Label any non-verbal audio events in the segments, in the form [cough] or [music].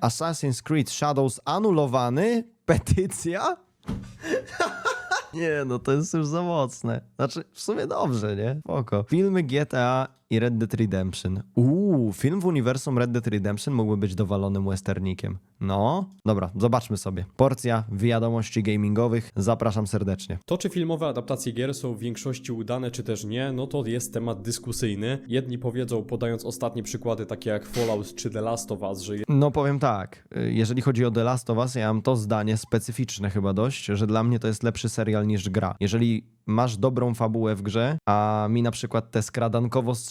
Assassin's Creed Shadows anulowany? Petycja? [laughs] Nie, no to jest już za mocne. Znaczy, w sumie dobrze, nie? Spoko. Filmy GTA i Red Dead Redemption. Uuu, film w uniwersum Red Dead Redemption mógłby być dowalonym westernikiem. No, dobra, zobaczmy sobie. Porcja wiadomości gamingowych. Zapraszam serdecznie. To, czy filmowe adaptacje gier są w większości udane, czy też nie, no to jest temat dyskusyjny. Jedni powiedzą, podając ostatnie przykłady, takie jak Fallout czy The Last of Us, że No powiem tak, jeżeli chodzi o The Last of Us, ja mam to zdanie specyficzne chyba dość, że dla mnie to jest lepszy serial niż gra. Jeżeli masz dobrą fabułę w grze, a mi na przykład te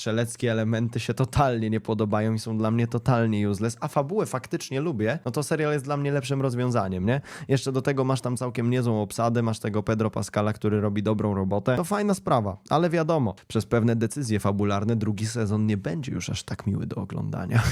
skradankowo-strzeleckie elementy się totalnie nie podobają i są dla mnie totalnie useless, a fabułę faktycznie lubię, no to serial jest dla mnie lepszym rozwiązaniem, nie? Jeszcze do tego masz tam całkiem niezłą obsadę, masz tego Pedro Pascala, który robi dobrą robotę. To fajna sprawa, ale wiadomo, przez pewne decyzje fabularne drugi sezon nie będzie już aż tak miły do oglądania. [laughs]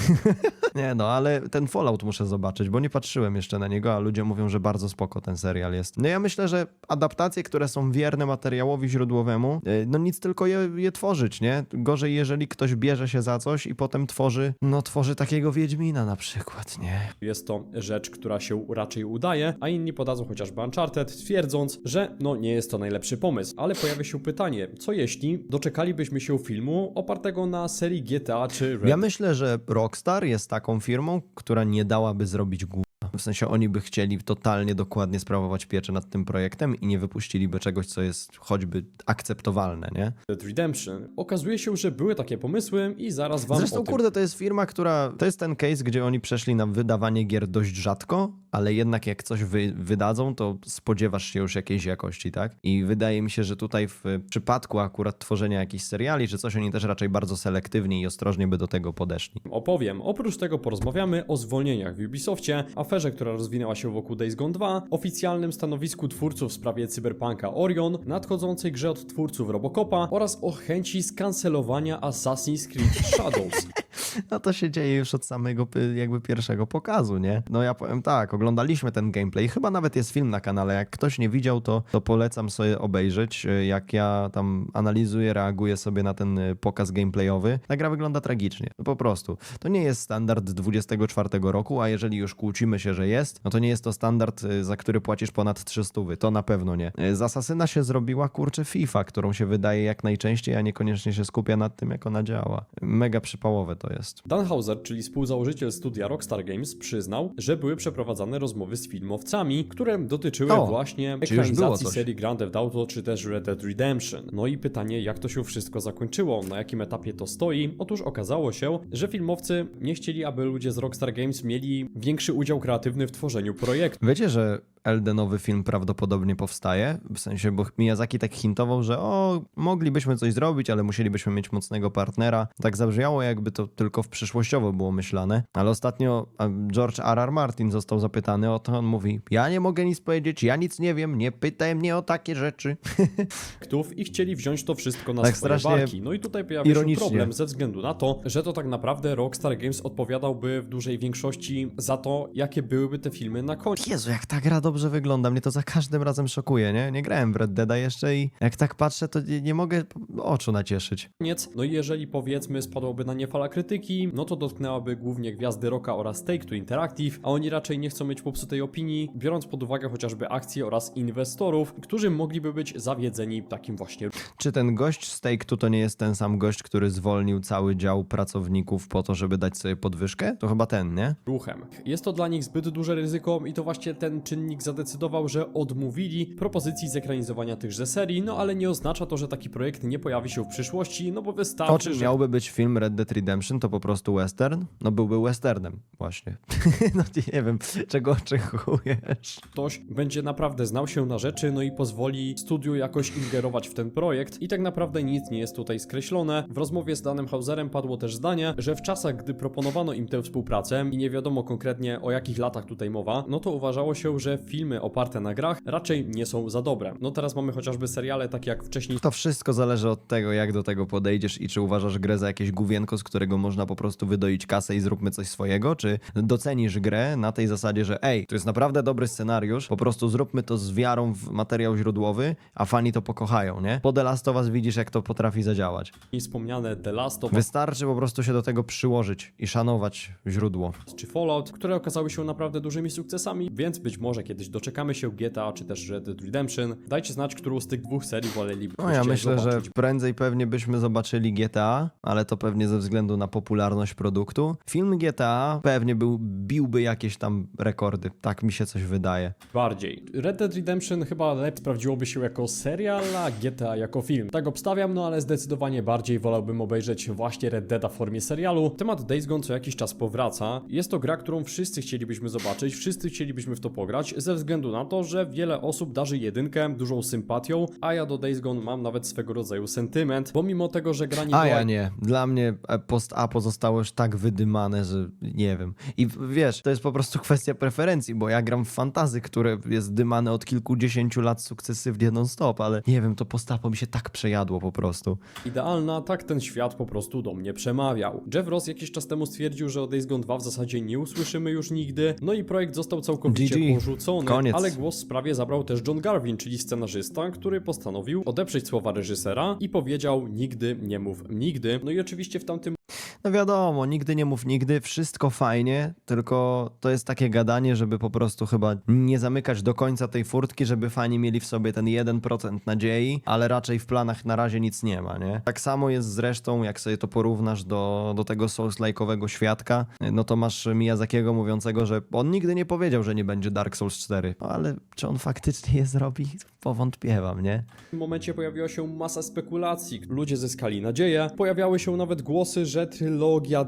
Nie no, ale ten Fallout muszę zobaczyć, bo nie patrzyłem jeszcze na niego, a ludzie mówią, że bardzo spoko ten serial jest. No ja myślę, że adaptacje, które są wierne materiałowi źródłowemu, yy, no nic tylko je, je tworzyć, nie? Gorzej, jeżeli ktoś bierze się za coś i potem tworzy, no tworzy takiego Wiedźmina na przykład, nie? jest to rzecz, która się raczej udaje, a inni podadzą chociażby Uncharted, twierdząc, że no nie jest to najlepszy pomysł. Ale pojawia się pytanie, co jeśli doczekalibyśmy się filmu opartego na serii GTA czy Red Ja myślę, że Rockstar jest taką firmą, która nie dałaby zrobić gówna. W sensie oni by chcieli totalnie dokładnie sprawować pieczę nad tym projektem i nie wypuściliby czegoś, co jest choćby akceptowalne, nie? Dead Redemption. Okazuje się, że były takie pomysły i zaraz wam o Zresztą, tym kurde, to jest firma, która. To jest ten case, gdzie oni przeszli na wydawanie gier dość rzadko, ale jednak jak coś wy, wydadzą, to spodziewasz się już jakiejś jakości, tak? I wydaje mi się, że tutaj w przypadku akurat tworzenia jakichś seriali czy coś, oni też raczej bardzo selektywnie i ostrożnie by do tego podeszli. opowiem. Oprócz tego porozmawiamy o zwolnieniach w Ubisoftie, aferze, która rozwinęła się wokół Days Gone 2, oficjalnym stanowisku twórców w sprawie Cyberpunka Orion, nadchodzącej grze od twórców Robocopa oraz o chęci skancelowania Assassin's Creed Shadows. [laughs] No to się dzieje już od samego jakby pierwszego pokazu, nie? No ja powiem tak, oglądaliśmy ten gameplay, chyba nawet jest film na kanale, jak ktoś nie widział, to, to polecam sobie obejrzeć, y, jak ja tam analizuję, reaguję sobie na ten y, pokaz gameplayowy. Ta gra wygląda tragicznie, no po prostu. To nie jest standard 24 roku, a jeżeli już kłócimy się, że jest, no to nie jest to standard, y, za który płacisz ponad 300, to na pewno nie. Z Asasyna się zrobiła, kurczę, FIFA, którą się wydaje jak najczęściej, a niekoniecznie się skupia nad tym, jak ona działa. Mega przypałowe to jest. Dan Hauser, czyli współzałożyciel studia Rockstar Games, przyznał, że były przeprowadzane rozmowy z filmowcami, które dotyczyły O, właśnie czy już było ekranizacji coś? serii Grand Theft Auto czy też Red Dead Redemption. No i pytanie, jak to się wszystko zakończyło, na jakim etapie to stoi? Otóż okazało się, że filmowcy nie chcieli, aby ludzie z Rockstar Games mieli większy udział kreatywny w tworzeniu projektu. Wiecie, że Eldenowy film prawdopodobnie powstaje? W sensie, bo Miyazaki tak hintował, że o, moglibyśmy coś zrobić, ale musielibyśmy mieć mocnego partnera. Tak zabrzmiało, jakby to tylko w przyszłościowo było myślane. Ale ostatnio George R. R. Martin został zapytany o to, on mówi, ja nie mogę nic powiedzieć, ja nic nie wiem, nie pytaj mnie o takie rzeczy. [laughs] i chcieli wziąć to wszystko na Tak swoje barki. No i tutaj pojawia się problem ze względu na to, że to tak naprawdę Rockstar Games odpowiadałby w dużej większości za to, jakie byłyby te filmy na koniec. Jezu, jak ta gra dobrze wygląda, mnie to za każdym razem szokuje, nie? Nie grałem w Red Deada jeszcze i jak tak patrzę, to nie, nie mogę oczu nacieszyć. No i jeżeli powiedzmy spadłaby na nie fala krytyki, no to dotknęłaby głównie gwiazdy Rocka oraz Take-Two Interactive, a oni raczej nie chcą mieć popsutej opinii, biorąc pod uwagę chociażby akcje oraz inwestorów, którzy mogliby być zawiedzeni takim właśnie Czy ten gość z Take-Two to nie jest ten sam gość, który zwolnił cały dział pracowników po to, żeby dać sobie podwyżkę? To chyba ten, nie? ruchem. Jest to dla nich zbyt duże ryzyko i to właśnie ten czynnik zadecydował, że odmówili propozycji zekranizowania tychże serii, no ale nie oznacza to, że taki projekt nie pojawi się w przyszłości, no bo wystarczy, O czym że miałby być film Red Dead Redemption, to po prostu western? No byłby westernem, właśnie. [laughs] no nie wiem, czego oczekujesz. ktoś będzie naprawdę znał się na rzeczy, no i pozwoli studiu jakoś ingerować w ten projekt i tak naprawdę nic nie jest tutaj skreślone. W rozmowie z Danem Hauserem padło też zdanie, że w czasach, gdy proponowano im tę współpracę i nie wiadomo konkretnie o jakich latach tutaj mowa, no to uważało się, że filmy oparte na grach raczej nie są za dobre. No teraz mamy chociażby seriale takie jak wcześniej To wszystko zależy od tego, jak do tego podejdziesz i czy uważasz grę za jakieś główienko, z którego można po prostu wydoić kasę i zróbmy coś swojego, czy docenisz grę na tej zasadzie, że ej, to jest naprawdę dobry scenariusz, po prostu zróbmy to z wiarą w materiał źródłowy, a fani to pokochają, nie? Po The Last of Us widzisz, jak to potrafi zadziałać. wspomniane The Last of Us Wystarczy po prostu się do tego przyłożyć i szanować źródło. czy Fallout, które okazały się naprawdę dużymi sukcesami, więc być może kiedyś doczekamy się GTA czy też Red Dead Redemption. Dajcie znać, którą z tych dwóch serii wolelibyście No ja myślę, że zobaczyć. prędzej pewnie byśmy zobaczyli GTA, ale to pewnie ze względu na popularność produktu. Film GTA pewnie był, biłby jakieś tam rekordy, tak mi się coś wydaje. bardziej. Red Dead Redemption chyba lepiej sprawdziłoby się jako serial, a GTA jako film. Tak obstawiam, no ale zdecydowanie bardziej wolałbym obejrzeć właśnie Red Deada w formie serialu. Temat Days Gone co jakiś czas powraca. Jest to gra, którą wszyscy chcielibyśmy zobaczyć, wszyscy chcielibyśmy w to pograć, ze względu na to, że wiele osób darzy jedynkę dużą sympatią, a ja do Days Gone mam nawet swego rodzaju sentyment, bo mimo tego, że gra nie A była ja nie. Dla mnie e, post-apo zostało już tak wydymane, że nie wiem. I wiesz, to jest po prostu [laughs] kwestia preferencji, bo ja gram w fantazy, które jest dymane od kilkudziesięciu lat sukcesywnie non-stop, ale nie wiem, to post-apo mi się tak przejadło po prostu. idealna, tak ten świat po prostu do mnie przemawiał. Jeff Ross jakiś czas temu stwierdził, że o Days Gone 2 w zasadzie nie usłyszymy już nigdy, no i projekt został całkowicie GG. porzucony, Koniec. ale głos w sprawie zabrał też John Garvin, czyli scenarzysta, który postanowił odeprzeć słowa reżysera i powiedział nigdy nie mów nigdy. No i oczywiście w tamtym No wiadomo, nigdy nie mów nigdy, wszystko fajnie, tylko to jest takie gadanie, żeby po prostu chyba nie zamykać do końca tej furtki, żeby fani mieli w sobie ten 1% nadziei, ale raczej w planach na razie nic nie ma, nie? Tak samo jest zresztą, jak sobie to porównasz do, do tego Souls-like'owego świadka, no to masz Miyazakiego mówiącego, że on nigdy nie powiedział, że nie będzie Dark Souls 4, no ale czy on faktycznie je zrobi? Powątpiewam, nie? momencie pojawiła się masa spekulacji. Ludzie zyskali nadzieję. Pojawiały się nawet głosy, że trylogia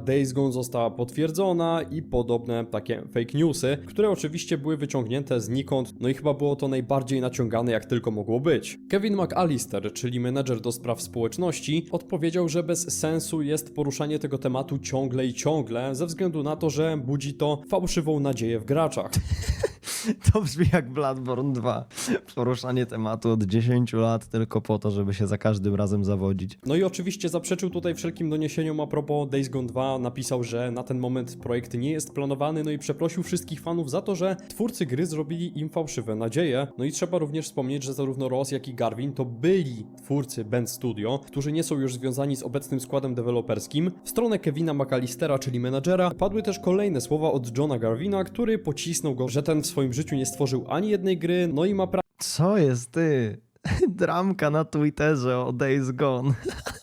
Days Gone została potwierdzona i podobne takie fake newsy, które oczywiście były wyciągnięte znikąd, no i chyba było to najbardziej naciągane jak tylko mogło być. Kevin McAllister, czyli menedżer do spraw społeczności, odpowiedział, że bez sensu jest poruszanie tego tematu ciągle i ciągle, ze względu na to, że budzi to fałszywą nadzieję w graczach. [laughs] To brzmi jak Bloodborne 2. Poruszanie tematu od 10 lat tylko po to, żeby się za każdym razem zawodzić. No i oczywiście zaprzeczył tutaj wszelkim doniesieniom a propos Days Gone 2, napisał, że na ten moment projekt nie jest planowany, no i przeprosił wszystkich fanów za to, że twórcy gry zrobili im fałszywe nadzieje. No i trzeba również wspomnieć, że zarówno Ross, jak i Garvin to byli twórcy Bend Studio, którzy nie są już związani z obecnym składem deweloperskim. W stronę Kevina McAllistera, czyli menadżera, padły też kolejne słowa od Johna Garvina, który pocisnął go, że ten w swoim życiu nie stworzył ani jednej gry, no i ma pra Co jest ty? [laughs] Dramka na Twitterze o Days Gone. [laughs]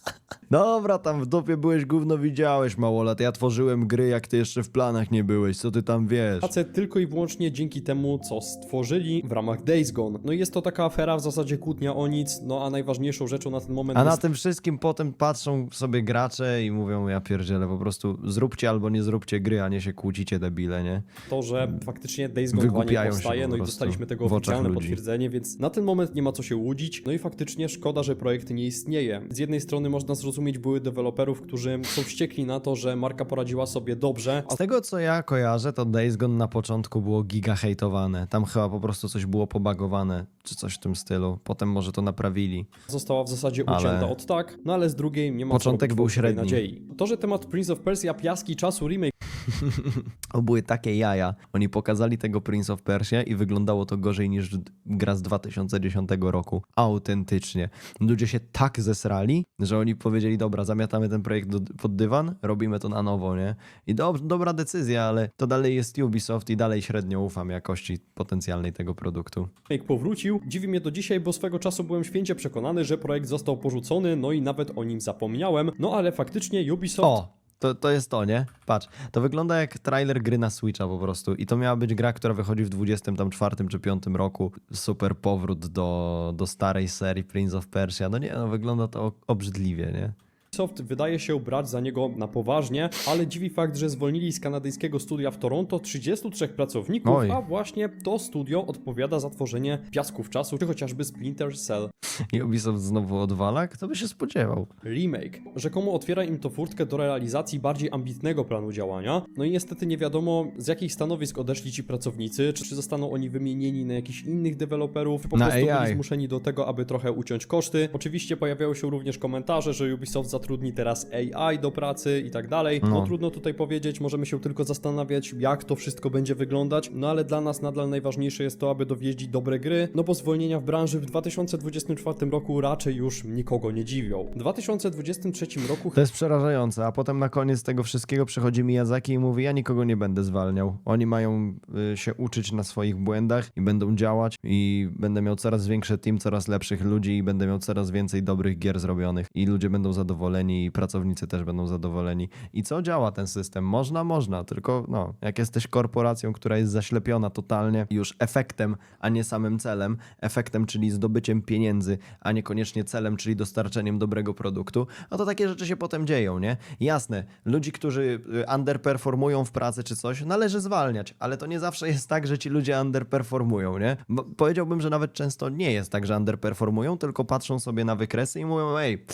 Dobra, tam w dupie byłeś, gówno widziałeś, małolat. Ja tworzyłem gry, jak ty jeszcze w planach nie byłeś. Co ty tam wiesz? pracę tylko i wyłącznie dzięki temu, co stworzyli w ramach Days Gone. No i jest to taka afera, w zasadzie kłótnia o nic, no a najważniejszą rzeczą na ten moment A na jest tym wszystkim potem patrzą sobie gracze i mówią, ja pierdzielę, po prostu zróbcie albo nie zróbcie gry, a nie się kłócicie, debile, nie? to, że faktycznie Days Gone 2 nie powstaje, po no i dostaliśmy tego oficjalne potwierdzenie, więc na ten moment nie ma co się łudzić. No i faktycznie szkoda, że projekt nie istnieje. Z jednej strony można zrozumieć były deweloperów, którzy są wściekli na to, że marka poradziła sobie dobrze, Z tego co ja kojarzę, to Days Gone na początku było giga hejtowane. Tam chyba po prostu coś było pobagowane, czy coś w tym stylu. Potem może to naprawili. została w zasadzie Ale- ucięta od tak, no ale z drugiej nie ma Początek był średni. nadziei. To, że temat Prince of Persia piaski czasu remake [laughs] O, były takie jaja. Oni pokazali tego Prince of Persia i wyglądało to gorzej niż gra z 2010 roku. Autentycznie. Ludzie się tak zesrali, że oni powiedzieli, dobra, zamiatamy ten projekt do, pod dywan, robimy to na nowo, nie? I dob- dobra decyzja, ale to dalej jest Ubisoft i dalej średnio ufam jakości potencjalnej tego produktu. remake powrócił. Dziwi mnie do dzisiaj, bo swego czasu byłem święcie przekonany, że projekt został porzucony, no i nawet o nim zapomniałem. No ale faktycznie Ubisoft O! To, to jest to, nie? Patrz, to wygląda jak trailer gry na Switcha po prostu. I to miała być gra, która wychodzi w 24 czy 5 roku. Super powrót do, do starej serii Prince of Persia. No nie, no wygląda to obrzydliwie, nie? Ubisoft wydaje się brać za niego na poważnie, ale dziwi fakt, że zwolnili z kanadyjskiego studia w Toronto 33 pracowników, Oj. a właśnie to studio odpowiada za tworzenie Piasków Czasu, czy chociażby Splinter Cell I Ubisoft znowu odwala? Kto by się spodziewał? Remake. Rzekomo otwiera im to furtkę do realizacji bardziej ambitnego planu działania, no i niestety nie wiadomo z jakich stanowisk odeszli ci pracownicy, czy, zostaną oni wymienieni na jakichś innych deweloperów, po Na prostu AI. byli zmuszeni do tego, aby trochę uciąć koszty. Oczywiście pojawiają się również komentarze, że Ubisoft zatrudni teraz AI do pracy i tak dalej. No. No. trudno tutaj powiedzieć, możemy się tylko zastanawiać, jak to wszystko będzie wyglądać, no ale dla nas nadal najważniejsze jest to, aby dowieźć dobre gry, no bo zwolnienia w branży w 2024 roku raczej już nikogo nie dziwią. W 2023 roku To jest przerażające, a potem na koniec tego wszystkiego przychodzi Miyazaki i mówi, ja nikogo nie będę zwalniał. Oni mają y, się uczyć na swoich błędach i będą działać i będę miał coraz większy team, coraz lepszych ludzi i będę miał coraz więcej dobrych gier zrobionych i ludzie będą zadowoleni i pracownicy też będą zadowoleni. I co działa ten system? Można, można, tylko no, jak jesteś korporacją, która jest zaślepiona totalnie już efektem, a nie samym celem, efektem, czyli zdobyciem pieniędzy, a niekoniecznie celem, czyli dostarczeniem dobrego produktu, no to takie rzeczy się potem dzieją, nie? Jasne, ludzi, którzy y, underperformują w pracy czy coś, należy zwalniać, ale to nie zawsze jest tak, że ci ludzie underperformują, nie? Bo powiedziałbym, że nawet często nie jest tak, że underperformują, tylko patrzą sobie na wykresy i mówią, ej,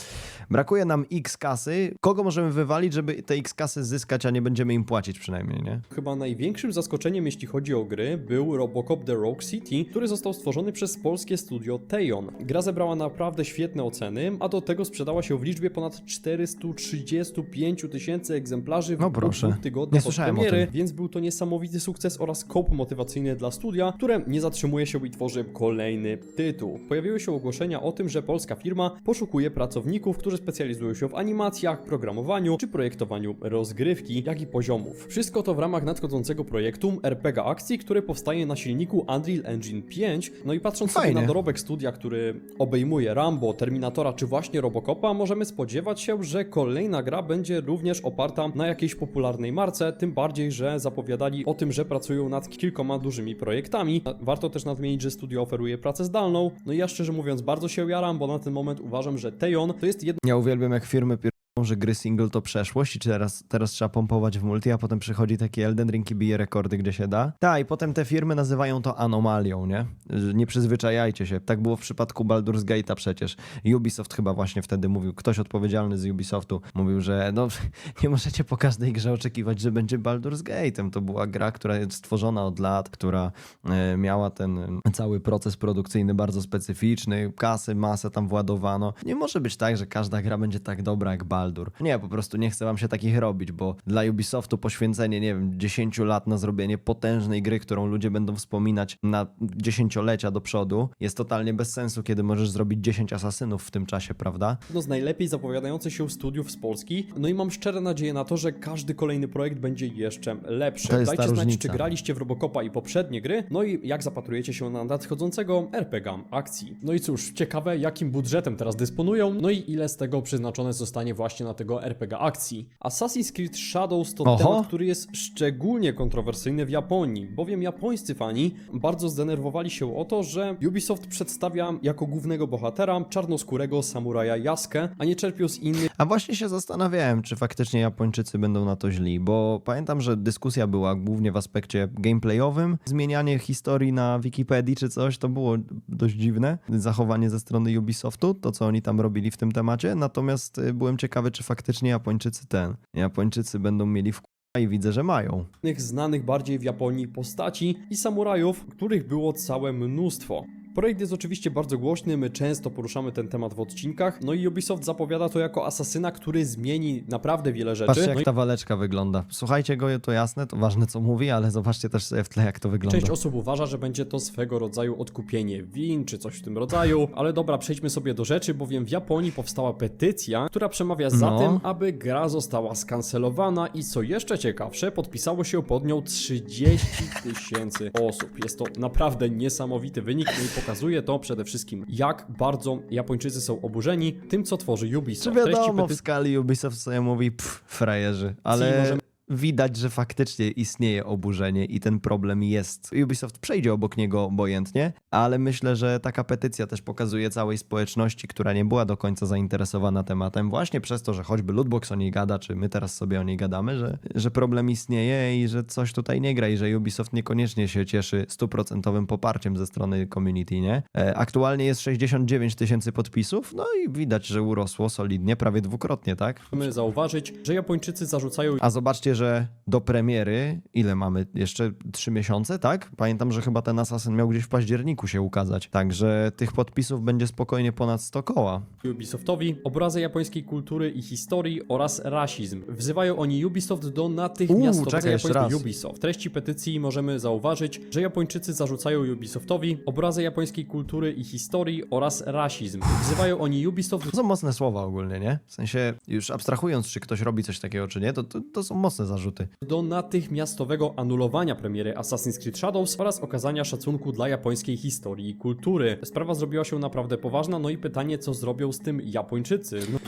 brakuje nam x kasy, kogo możemy wywalić, żeby te x kasy zyskać, a nie będziemy im płacić przynajmniej, nie? Chyba największym zaskoczeniem, jeśli chodzi o gry, był Robocop The Rogue City, który został stworzony przez polskie studio Tejon. Gra zebrała naprawdę świetne oceny, a do tego sprzedała się w liczbie ponad 435 tysięcy egzemplarzy w No proszę. tygodniach od premiery, więc był to niesamowity sukces oraz kop motywacyjny dla studia, które nie zatrzymuje się i tworzy kolejny tytuł. Pojawiły się ogłoszenia o tym, że polska firma poszukuje pracowników, którzy specjalizują się w animacjach, programowaniu czy projektowaniu rozgrywki, jak i poziomów. Wszystko to w ramach nadchodzącego projektu RPG Akcji, który powstaje na silniku Unreal Engine 5. No i patrząc sobie Fajnie. na dorobek studia, który obejmuje Rambo, Terminatora czy właśnie Robocopa, możemy spodziewać się, że kolejna gra będzie również oparta na jakiejś popularnej marce, tym bardziej, że zapowiadali o tym, że pracują nad kilkoma dużymi projektami. Warto też nadmienić, że studio oferuje pracę zdalną. No i ja szczerze mówiąc bardzo się jaram, bo na ten moment uważam, że Tejon to jest jedna Ja uwielbiam, jak firmy pierdolą, że gry single to przeszłość i teraz, teraz trzeba pompować w multi, a potem przychodzi taki Elden Ring i bije rekordy, gdzie się da. Tak, i potem te firmy nazywają to anomalią, nie? Nie przyzwyczajajcie się. Tak było w przypadku Baldur's Gate'a przecież. Ubisoft chyba właśnie wtedy mówił, ktoś odpowiedzialny z Ubisoftu mówił, że no [laughs] nie możecie po każdej grze oczekiwać, że będzie Baldur's Gate'em. To była gra, która jest stworzona od lat, która e, miała ten cały proces produkcyjny bardzo specyficzny, kasy, masę tam władowano. Nie może być tak, że każda gra będzie tak dobra jak Baldur. Nie, po prostu nie chcę wam się takich robić, bo dla Ubisoftu poświęcenie, nie wiem, 10 lat na zrobienie potężnej gry, którą ludzie będą wspominać na dziesięciolecia do przodu, jest totalnie bez sensu, kiedy możesz zrobić 10 asasynów w tym czasie, prawda? jedno z najlepiej zapowiadających się studiów z Polski. No i mam szczere nadzieję na to, że każdy kolejny projekt będzie jeszcze lepszy. To jest Dajcie znać, różnica. czy graliście w Robocopa i poprzednie gry, no i jak zapatrujecie się na nadchodzącego RPG akcji. No i cóż, ciekawe jakim budżetem teraz dysponują, no i ile z tego przeznaczone zostanie właśnie na tego RPG akcji. Assassin's Creed Shadows to Oho. temat, który jest szczególnie kontrowersyjny w Japonii, bowiem japońscy fani bardzo zdenerwowali się o to, że Ubisoft przedstawia jako głównego bohatera czarnoskórego samuraja Jaskę, a nie czerpią z innych A właśnie się zastanawiałem, czy faktycznie Japończycy będą na to źli, bo pamiętam, że dyskusja była głównie w aspekcie gameplayowym. Zmienianie historii na Wikipedii czy coś, to było dość dziwne. Zachowanie ze strony Ubisoftu, to co oni tam robili w tym temacie. Natomiast y, byłem ciekawy, czy faktycznie Japończycy ten, Japończycy będą mieli w i widzę, że mają. znanych bardziej w Japonii postaci i samurajów, których było całe mnóstwo. Projekt jest oczywiście bardzo głośny, my często poruszamy ten temat w odcinkach, no i Ubisoft zapowiada to jako asasyna, który zmieni naprawdę wiele rzeczy. Patrzcie, no jak i ta waleczka wygląda. Słuchajcie go, to jasne, to ważne, co mówi, ale zobaczcie też sobie w tle, jak to wygląda. Część osób uważa, że będzie to swego rodzaju odkupienie win, czy coś w tym rodzaju, ale dobra, przejdźmy sobie do rzeczy, bowiem w Japonii powstała petycja, która przemawia za No. tym, aby gra została skancelowana i co jeszcze ciekawsze, podpisało się pod nią 30 tysięcy osób. Jest to naprawdę niesamowity wynik no i pokazuje to przede wszystkim, jak bardzo Japończycy są oburzeni tym, co tworzy Czy Ubisoft. Treści wiadomo, w skali Ubisoft sobie mówi, pff, frajerzy, ale widać, że faktycznie istnieje oburzenie i ten problem jest. Ubisoft przejdzie obok niego obojętnie, ale myślę, że taka petycja też pokazuje całej społeczności, która nie była do końca zainteresowana tematem, właśnie przez to, że choćby Lootbox o niej gada, czy my teraz sobie o niej gadamy, że, że problem istnieje i że coś tutaj nie gra i że Ubisoft niekoniecznie się cieszy stuprocentowym poparciem ze strony community, nie? E, Aktualnie jest 69 tysięcy podpisów, no i widać, że urosło solidnie, prawie dwukrotnie, tak? Możemy zauważyć, że Japończycy zarzucają A zobaczcie, że do premiery, ile mamy? Jeszcze trzy miesiące, tak? Pamiętam, że chyba ten Assassin miał gdzieś w październiku się ukazać. Także tych podpisów będzie spokojnie ponad 100 koła. Ubisoftowi obrazę japońskiej kultury i historii oraz rasizm. Wzywają oni Ubisoft do natychmiastowego japońskiego. Ubisoft. W treści petycji możemy zauważyć, że Japończycy zarzucają Ubisoftowi obrazę japońskiej kultury i historii oraz rasizm. Wzywają oni Ubisoft To są mocne słowa ogólnie, nie? W sensie, już abstrahując, czy ktoś robi coś takiego, czy nie, to, to, to są mocne zarzuty. do natychmiastowego anulowania premiery Assassin's Creed Shadows oraz okazania szacunku dla japońskiej historii i kultury. Sprawa zrobiła się naprawdę poważna, no i pytanie, co zrobią z tym Japończycy. No,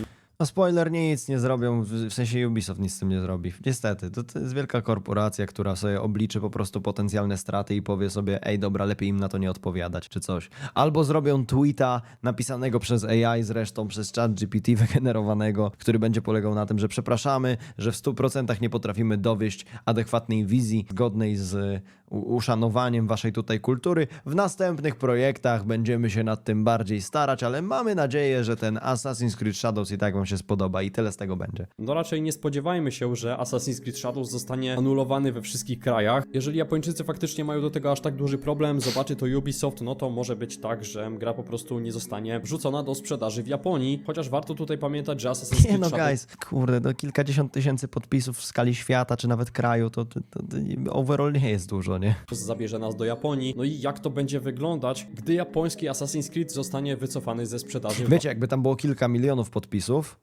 No spoiler, nic nie zrobią, w sensie Ubisoft nic z tym nie zrobi. Niestety, to, to jest wielka korporacja, która sobie obliczy po prostu potencjalne straty i powie sobie, ej dobra, lepiej im na to nie odpowiadać, czy coś. Albo zrobią tweeta napisanego przez AI zresztą, przez chat GPT [laughs] wygenerowanego, który będzie polegał na tym, że przepraszamy, że w 100% nie potrafimy dowieść adekwatnej wizji zgodnej z uszanowaniem waszej tutaj kultury. W następnych projektach będziemy się nad tym bardziej starać, ale mamy nadzieję, że ten Assassin's Creed Shadows i tak wam się spodoba i tyle z tego będzie. No raczej nie spodziewajmy się, że Assassin's Creed Shadows zostanie anulowany we wszystkich krajach. Jeżeli Japończycy faktycznie mają do tego aż tak duży problem, zobaczy to Ubisoft, no to może być tak, że gra po prostu nie zostanie wrzucona do sprzedaży w Japonii. Chociaż warto tutaj pamiętać, że Assassin's Nie Creed no, Shadows guys, kurde, do kilkadziesiąt tysięcy podpisów w skali świata, czy nawet kraju, to, to, to, to overall nie jest dużo, nie? zabierze nas do Japonii. No i jak to będzie wyglądać, gdy japoński Assassin's Creed zostanie wycofany ze sprzedaży Wiecie, jakby tam było kilka milionów podpisów,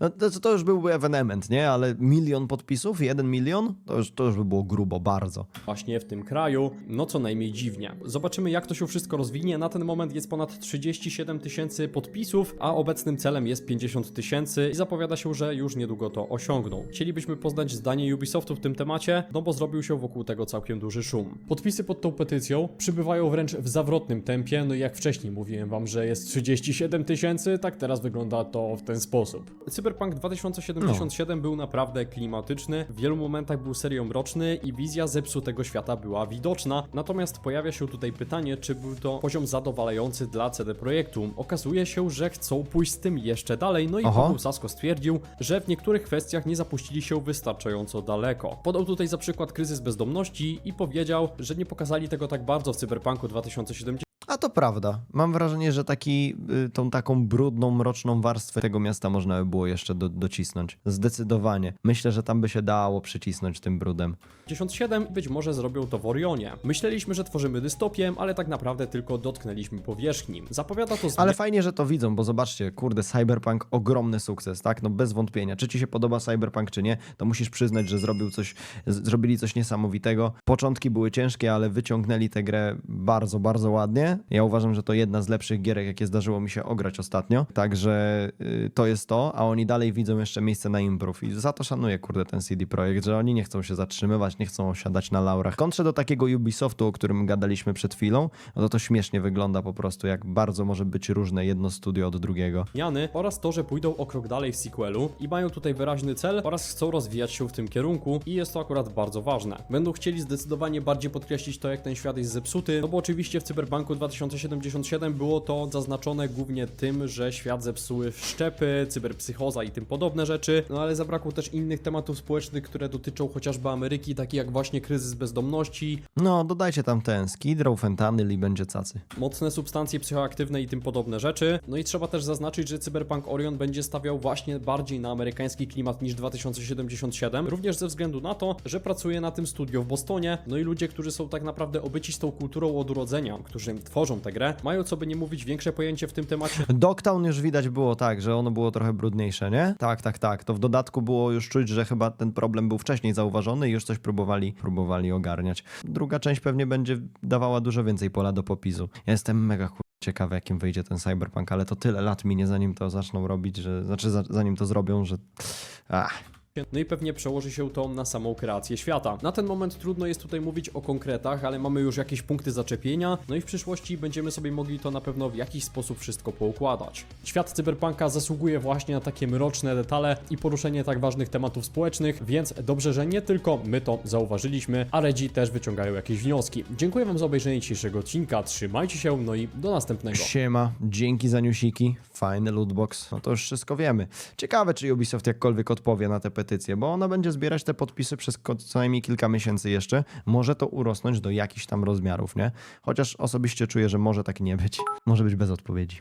no to, to już byłby ewenement, nie? Ale milion podpisów, jeden milion, to już, to już by było grubo, bardzo. właśnie w tym kraju, no co najmniej dziwnie. Zobaczymy jak to się wszystko rozwinie. Na ten moment jest ponad 37 tysięcy podpisów, a obecnym celem jest 50 tysięcy i zapowiada się, że już niedługo to osiągną. Chcielibyśmy poznać zdanie Ubisoftu w tym temacie, no bo zrobił się wokół tego całkiem duży szum. Podpisy pod tą petycją przybywają wręcz w zawrotnym tempie, no i jak wcześniej mówiłem wam, że jest 37 tysięcy, tak teraz wygląda to w ten sposób. Cyberpunk 2077 był naprawdę klimatyczny, w wielu momentach był serią mroczny i wizja zepsutego świata była widoczna, natomiast pojawia się tutaj pytanie, czy był to poziom zadowalający dla CD Projektu. Okazuje się, że chcą pójść z tym jeszcze dalej, no i. Paweł Sasko stwierdził, że w niektórych kwestiach nie zapuścili się wystarczająco daleko. Podał tutaj za przykład kryzys bezdomności i powiedział, że nie pokazali tego tak bardzo w Cyberpunku 2070, A to prawda. Mam wrażenie, że taki, y, tą taką brudną, mroczną warstwę tego miasta można by było jeszcze do, docisnąć. Zdecydowanie. Myślę, że tam by się dało przycisnąć tym brudem. 57 i być może zrobią to w Orionie. Myśleliśmy, że tworzymy dystopię, ale tak naprawdę tylko dotknęliśmy powierzchni. Zapowiada to Ale fajnie, że to widzą, bo zobaczcie, kurde, Cyberpunk ogromny sukces, tak? No bez wątpienia. Czy ci się podoba Cyberpunk, czy nie, to musisz przyznać, że zrobił coś, zrobili coś niesamowitego. Początki były ciężkie, ale wyciągnęli tę grę bardzo, bardzo ładnie. Ja uważam, że to jedna z lepszych gierek, jakie zdarzyło mi się ograć ostatnio. Także y, to jest to, a oni dalej widzą jeszcze miejsce na improv. I za to szanuję, kurde, ten CD Projekt, że oni nie chcą się zatrzymywać, nie chcą osiadać na laurach. Kontrze do takiego Ubisoftu, o którym gadaliśmy przed chwilą, no to to śmiesznie wygląda po prostu, jak bardzo może być różne jedno studio od drugiego. zmiany oraz to, że pójdą o krok dalej w sequelu i mają tutaj wyraźny cel oraz chcą rozwijać się w tym kierunku i jest to akurat bardzo ważne. Będą chcieli zdecydowanie bardziej podkreślić to, jak ten świat jest zepsuty, no bo oczywiście w Cyberpunku 2077 było to zaznaczone głównie tym, że świat zepsuły wszczepy, cyberpsychoza i tym podobne rzeczy, no ale zabrakło też innych tematów społecznych, które dotyczą chociażby Ameryki, takie jak właśnie kryzys bezdomności, No, dodajcie tam ten skid row, fentanyl i będzie cacy. mocne substancje psychoaktywne i tym podobne rzeczy. No i trzeba też zaznaczyć, że Cyberpunk Orion będzie stawiał właśnie bardziej na amerykański klimat niż 2077, również ze względu na to, że pracuje na tym studio w Bostonie. No i ludzie, którzy są tak naprawdę obyci z tą kulturą od urodzenia, którzy tworzą tę grę, mają co by nie mówić większe pojęcie w tym temacie. Dogtown już widać było tak, że ono było trochę brudniejsze, nie? Tak, tak, tak. To w dodatku było już czuć, że chyba ten problem był wcześniej zauważony i już coś próbowali, próbowali ogarniać. Druga część pewnie będzie dawała dużo więcej pola do popisu. Ja jestem mega kur... ciekawy, jakim wyjdzie ten cyberpunk, ale to tyle lat minie, zanim to zaczną robić, że... Znaczy, za, zanim to zrobią, że... Ach. No i pewnie przełoży się to na samą kreację świata. Na ten moment trudno jest tutaj mówić o konkretach, ale mamy już jakieś punkty zaczepienia, no i w przyszłości będziemy sobie mogli to na pewno w jakiś sposób wszystko poukładać. Świat cyberpunka zasługuje właśnie na takie mroczne detale i poruszenie tak ważnych tematów społecznych, więc dobrze, że nie tylko my to zauważyliśmy, a Redzi też wyciągają jakieś wnioski. Dziękuję Wam za obejrzenie dzisiejszego odcinka, trzymajcie się, no i do następnego. Siema, dzięki za newsiki, fajny lootbox, no to już wszystko wiemy. Ciekawe, czy Ubisoft jakkolwiek odpowie na tę petycję, bo ona będzie zbierać te podpisy przez co najmniej kilka miesięcy jeszcze. Może to urosnąć do jakichś tam rozmiarów, nie? Chociaż osobiście czuję, że może tak nie być. Może być bez odpowiedzi.